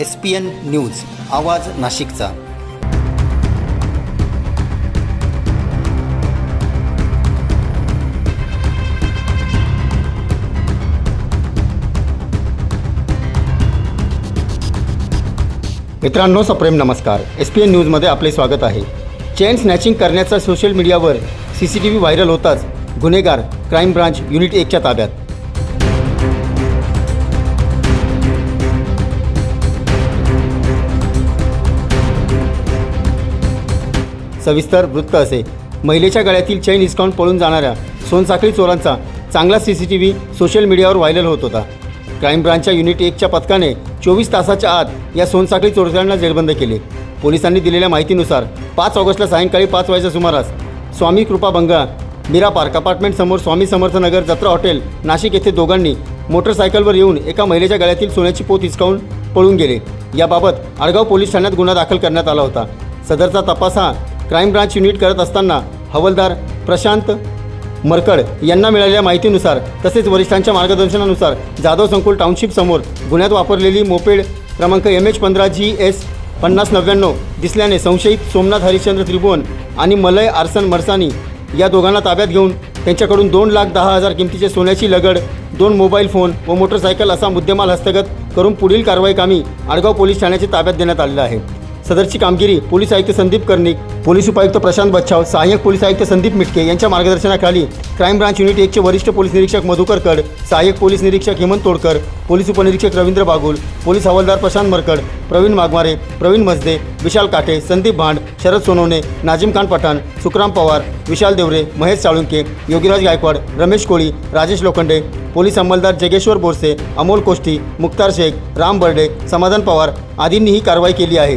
S P N news आवाज नाशिकचा. मित्रांनो सप्रेम नमस्कार. एस पी एन न्यूजमध्ये आपले स्वागत आहे. चेन स्नॅचिंग करण्याचा सोशल मीडियावर C C T V viral होताच गुन्हेगार क्राईम ब्रांच युनिट एकच्या ताब्यात. सविस्तर वृत्त असे. महिलेच्या गळ्यातील चैन हिसकावून पळून जाणाऱ्या सोनसाखळी चोरांचा चांगला C C T V social मीडियावर व्हायरल होत होता. क्राईम ब्रांचच्या युनिट एकच्या पथकाने चोवीस तासाच्या आत या सोनसाखळी चोरट्यांना जेरबंद केले. पोलिसांनी दिलेल्या माहितीनुसार पाच ऑगस्टला सायंकाळी पाच वाजेच्या सुमारास स्वामी कृपा बंगा मीरा पार्क अपार्टमेंटसमोर स्वामी समर्थ नगर जत्रा हॉटेल नाशिक येथे दोघांनी मोटरसायकलवर येऊन एका महिलेच्या गळ्यातील सोन्याची पोत हिसकावून पळून गेले. याबाबत आडगाव पोलीस ठाण्यात गुन्हा दाखल करण्यात आला होता. सदरचा तपास हा क्राईम ब्रांच युनिट करत असताना हवालदार प्रशांत मरकड यांना मिळालेल्या माहितीनुसार तसेच वरिष्ठांच्या मार्गदर्शनानुसार जाधव संकुल टाउनशिपसमोर गुन्ह्यात वापरलेली मोपेड क्रमांक एम एच पंधरा जी एस पन्नास नव्याण्णव दिसल्याने संशयित सोमनाथ हरिश्चंद्र त्रिभुवन आणि मलय आरसन मरसानी या दोघांना ताब्यात घेऊन त्यांच्याकडून दोन लाख दहा हजार किमतीचे सोन्याची लगड दोन मोबाईल फोन व मोटरसायकल असा मुद्देमाल हस्तगत करून पुढील कारवाई कामी आडगाव पोलीस ठाण्याच्या ताब्यात देण्यात आलेलं आहे. सदरची कामगिरी पोलीस आयुक्त संदीप कर्णिक पोलीस उपायुक्त प्रशांत बच्छाव सहाय्यक पोलीस आयुक्त संदीप मिटके यांच्या मार्गदर्शनाखाली क्राईम ब्रांच युनिट एकचे वरिष्ठ पोलीस निरीक्षक मधुकर कड सहाय्यक पोलीस निरीक्षक हेमंत तोडकर पोलीस उपनिरीक्षक रवींद्र बागुल पोलीस हवालदार प्रशांत मरकड प्रवीण मागमारे प्रवीण मजदे विशाल काठे संदीप भांड शरद सोनवणे नाजिम खान पठाण सुखराम पवार विशाल देवरे महेश साळुंके योगीराज गायकवाड रमेश कोळी राजेश लोखंडे पोलीस अंमलदार जगेश्वर बोरसे अमोल कोष्टी मुक्तार शेख राम बर्डे समाधान पवार आदींनी ही कारवाई केली आहे.